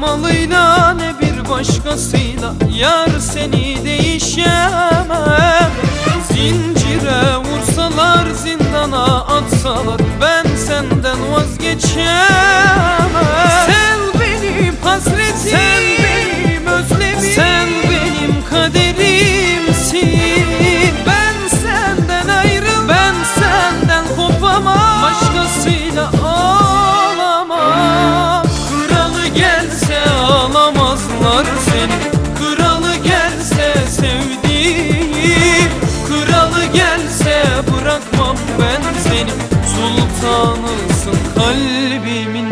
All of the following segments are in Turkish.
malıyla ne bir başkasıyla Yar seni değişemem. Zincire vursalar zindana atsalar Ben senden vazgeçemem kalbimin.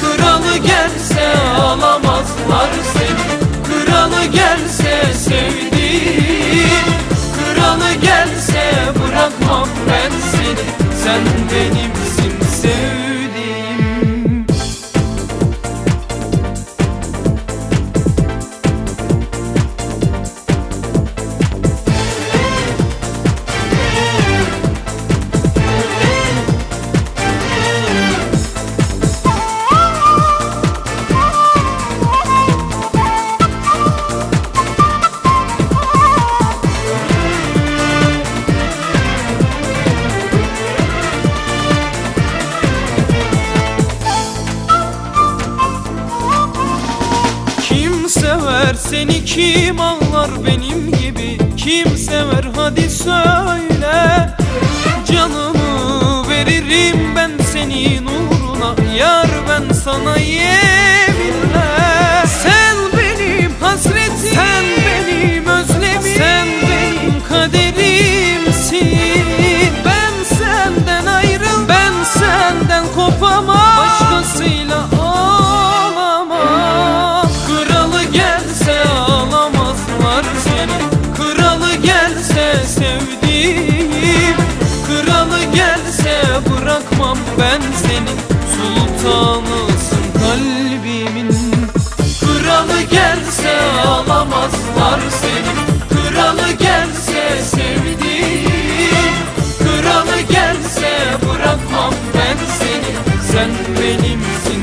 Kralı gelse ağlamazlar seni. Kralı gelse sevdiğim. Kralı gelse bırakmam ben seni. Sen benimsin sever seni kim ağlar benim gibi? Kim sever? Hadi söyle. Canımı veririm ben senin uğruna. Yar ben sana yeminle. Sen benim hasretim. Sen benim özlemim. Sen benim kaderimsin. Ben senden ayrıl Ben senden kopamam. Başkasıyla ben seni Sultanısın kalbimin. Kralı gelse ağlamazlar seni Kralı gelse sevdiğim. Kralı gelse bırakmam ben seni. Sen benimsin